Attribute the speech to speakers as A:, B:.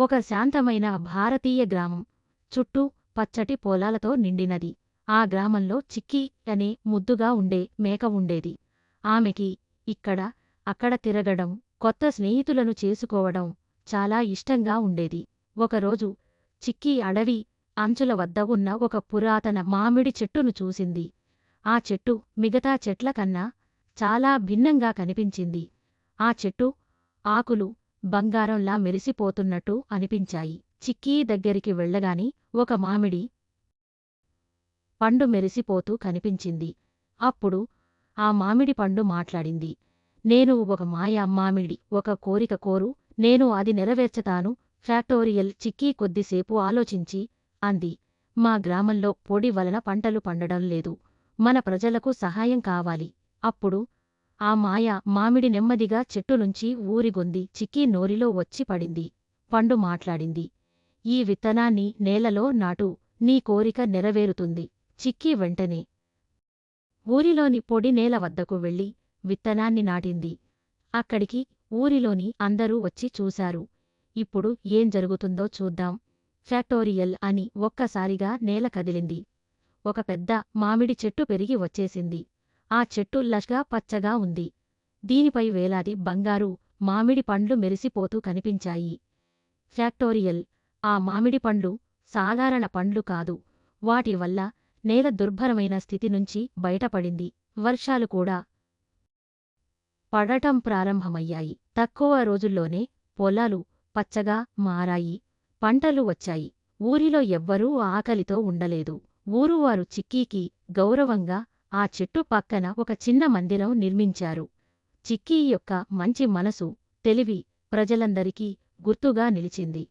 A: ఒక శాంతమైన భారతీయ గ్రామం. చుట్టూ పచ్చటి పొలాలతో నిండినది. ఆ గ్రామంలో చిక్కీ అనే ముద్దుగా ఉండే మేక ఉండేది. ఆమెకి ఇక్కడ అక్కడ తిరగడం కొత్త స్నేహితులను చేసుకోవడం చాలా ఇష్టంగా ఉండేది. ఒకరోజు చిక్కీ అడవి అంచుల వద్ద ఉన్న ఒక పురాతన మామిడి చెట్టును చూసింది. ఆ చెట్టు మిగతా చెట్ల కన్నా చాలా భిన్నంగా కనిపించింది. ఆ చెట్టు ఆకులు బంగారంలా మెరిసిపోతున్నట్టు అనిపించాయి. చిక్కీ దగ్గరికి వెళ్ళగాని ఒక మామిడి పండు మెరిసిపోతూ కనిపించింది. అప్పుడు ఆ మామిడి పండు మాట్లాడింది. నేను ఒక మాయా మామిడి ఒక కోరిక కోరు నేను అది నెరవేర్చతాను ఫ్యాక్టోరియల్ చిక్కీ కొద్దిసేపు ఆలోచించి అంది. మా గ్రామంలో పొడి వలన పంటలు పండడం లేదు. మన ప్రజలకు సహాయం కావాలి. అప్పుడు ఆ మాయ మామిడి నెమ్మదిగా చెట్టునుంచి ఊరిగొంది చిక్కీ నోరిలో వచ్చి పడింది. పండు మాట్లాడింది. ఈ విత్తనాన్ని నేలలో నాటు నీ కోరిక నెరవేరుతుంది. చిక్కీ వెంటనే ఊరిలోని పొడి నేల వద్దకు వెళ్ళి విత్తనాన్ని నాటింది. అక్కడికి ఊరిలోని అందరూ వచ్చి చూశారు. ఇప్పుడు ఏం జరుగుతుందో చూద్దాం. ఫ్యాక్టోరియల్ అని ఒక్కసారిగా నేల కదిలింది. ఒక పెద్ద మామిడి చెట్టు పెరిగి వచ్చేసింది. ఆ చెట్టు లష్గా పచ్చగా ఉంది. దీనిపై వేలాది బంగారు మామిడి పండ్లు మెరిసిపోతూ కనిపించాయి. ఫ్యాక్టోరియల్. ఆ మామిడి పండ్లు సాధారణ పండ్లు కాదు. వాటి వల్ల నేల దుర్భరమైన స్థితి నుంచి బయటపడింది. వర్షాలు కూడా పడటం ప్రారంభమయ్యాయి. తక్కువ రోజుల్లోనే పొలాలు పచ్చగా మారాయి. పంటలు వచ్చాయి. ఊరిలో ఎవ్వరూ ఆకలితో ఉండలేదు. ఊరువారు చిక్కీకి గౌరవంగా ఆ చెట్టు పక్కన ఒక చిన్న మందిరం నిర్మించారు. చిక్కీ యొక్క మంచి మనసు తెలివి ప్రజలందరికీ గుర్తుగా నిలిచింది.